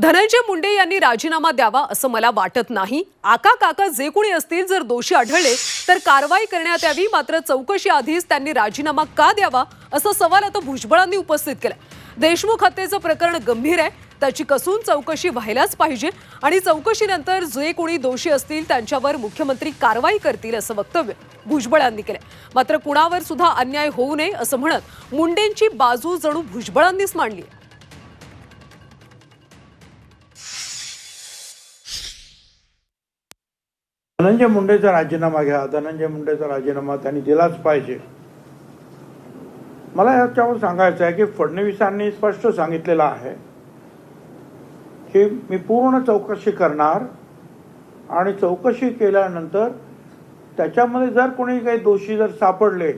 धनंजय मुंडे यांनी राजीनामा द्यावा असं मला वाटत नाही. आका काका जे कोणी असतील जर दोषी आढळले तर कारवाई करण्यात यावी. मात्र चौकशी आधीच त्यांनी राजीनामा का द्यावा असा सवाल आता भुजबळांनी उपस्थित केला. देशमुख हत्येचं प्रकरण गंभीर आहे. त्याची कसून चौकशी व्हायलाच पाहिजे आणि चौकशीनंतर जे कोणी दोषी असतील त्यांच्यावर मुख्यमंत्री कारवाई करतील असं वक्तव्य भुजबळांनी केलं मात्र कुणावर सुद्धा अन्याय होऊ नये असं म्हणत मुंडेंची बाजू जणू भुजबळांनीच मांडली धनंजय मुंडेचा राजीनामा घ्या धनंजय मुंडेचा राजीनामा त्यांनी दिलाच पाहिजे. मला याच्यावर सांगायचं आहे की फडणवीसांनी स्पष्ट सांगितलेलं आहे की मी पूर्ण चौकशी करणार आणि चौकशी केल्यानंतर त्याच्यामध्ये जर कोणी काही दोषी जर सापडले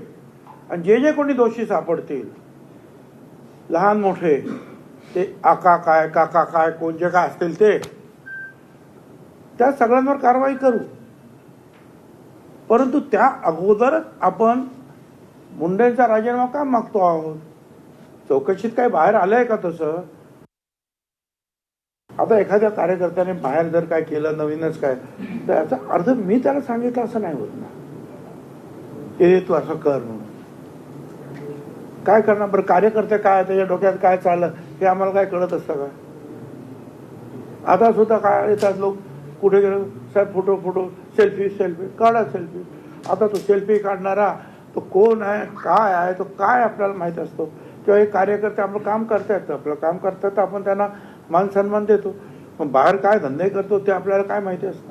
आणि जे जे कोणी दोषी सापडतील लहान मोठे ते आका काय काका काय कोण जे काय असतील ते त्या सगळ्यांवर कारवाई करू. परंतु त्या अगोदरच आपण मुंडेंचा राजीनामा का मागतो आहोत? चौकशीत काही बाहेर आलंय का तसं? आता एखाद्या कार्यकर्त्याने बाहेर जर काय केलं नवीनच काय तर याचा अर्थ मी त्याला सांगितलं असं नाही होत ना. हे तू असं कर म्हणून. काय करणार? बरं कार्यकर्ते काय त्याच्या डोक्यात काय चाललं? हे आम्हाला काय कळत असतं का आता सुद्धा काय येतात लोक कुठे गेलो? साहेब फोटो फोटो सेल्फी सेल्फी काढा सेल्फी आता तो सेल्फी काढणारा तो कोण आहे काय आहे तो काय आपल्याला माहीत असतो? किंवा हे कार्यकर्ते आपलं काम करतायत. आपलं काम करतात तर आपण त्यांना मान सन्मान देतो. पण बाहेर काय धंदे करतो ते आपल्याला काय माहिती असतं?